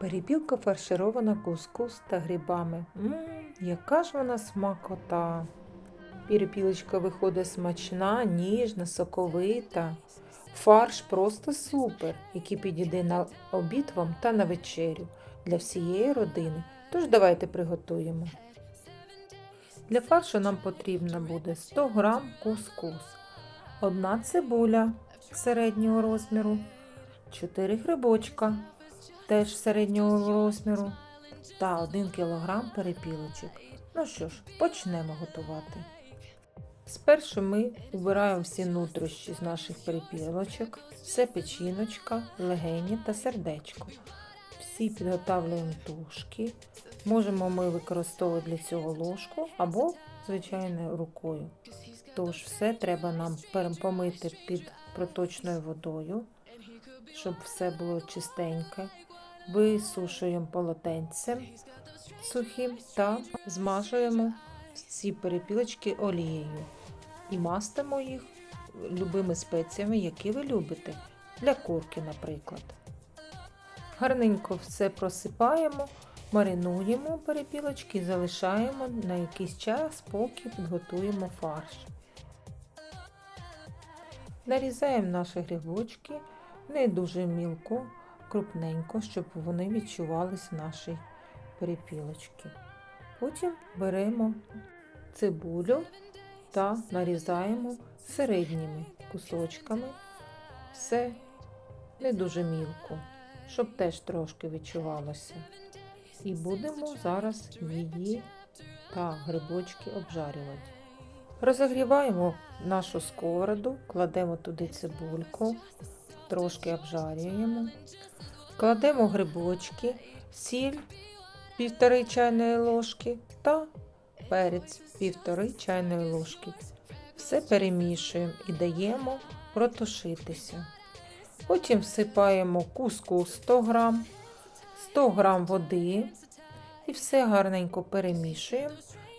Перепілка фарширована кускус та грибами. Мм, яка ж вона смакота. Перепілочка виходить смачна, ніжна, соковита. Фарш просто супер, який підійде на обід вам та на вечерю для всієї родини. Тож давайте приготуємо. Для фаршу нам потрібно буде 100 г кускус, одна цибуля середнього розміру, 4 грибочка теж середнього розміру та 1 кг перепілочок. Ну що ж, почнемо готувати. Спершу ми убираємо всі нутрощі з наших перепілочок, все печіночка, легені та сердечко. Всі підготавлюємо тушки. Можемо ми використовувати для цього ложку або, звичайно, рукою. Тож все треба нам помити під проточною водою, щоб все було чистеньке. Висушуємо полотенцем сухим та змажуємо ці перепілочки олією і мастимо їх любими спеціями, які ви любите, для курки, наприклад. Гарненько все просипаємо, маринуємо перепілочки залишаємо на якийсь час, поки підготуємо фарш. Нарізаємо наші грибочки не дуже мілко, крупненько, щоб вони відчувались в нашій. Потім беремо цибулю та нарізаємо середніми кусочками. Все не дуже мілко, щоб теж трошки відчувалося. І будемо зараз її та грибочки обжарювати. Розігріваємо нашу сковороду, кладемо туди цибульку, трошки обжарюємо, кладемо грибочки, сіль півтори чайної ложки та перець півтори чайної ложки. Все перемішуємо і даємо протушитися. Потім всипаємо куску 100 г, 100 г води і все гарненько перемішуємо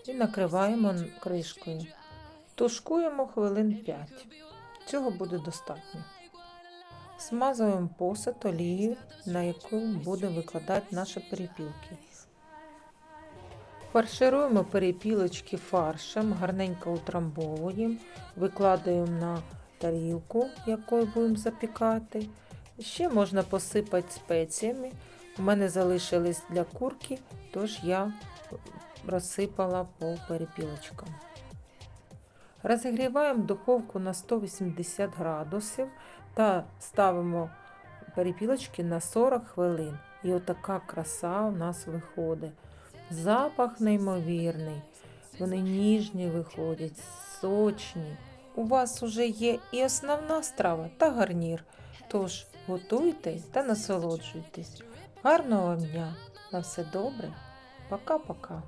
і накриваємо кришкою. Тушкуємо хвилин 5. Цього буде достатньо. Смазуємо посад олією, на яку будемо викладати наші перепілки. Фаршируємо перепілочки фаршем, гарненько утрамбовуємо, викладаємо на тарілку, якою будемо запікати. Ще можна посипати спеціями. У мене залишились для курки, тож я розсипала по перепілочкам. Розігріваємо духовку на 180 градусів та ставимо перепілочки на 40 хвилин. І отака краса у нас виходить. Запах неймовірний. Вони ніжні виходять, сочні. У вас уже є і основна страва та гарнір. Тож готуйте та насолоджуйтесь. Гарного вам дня! На все добре. Пока-пока.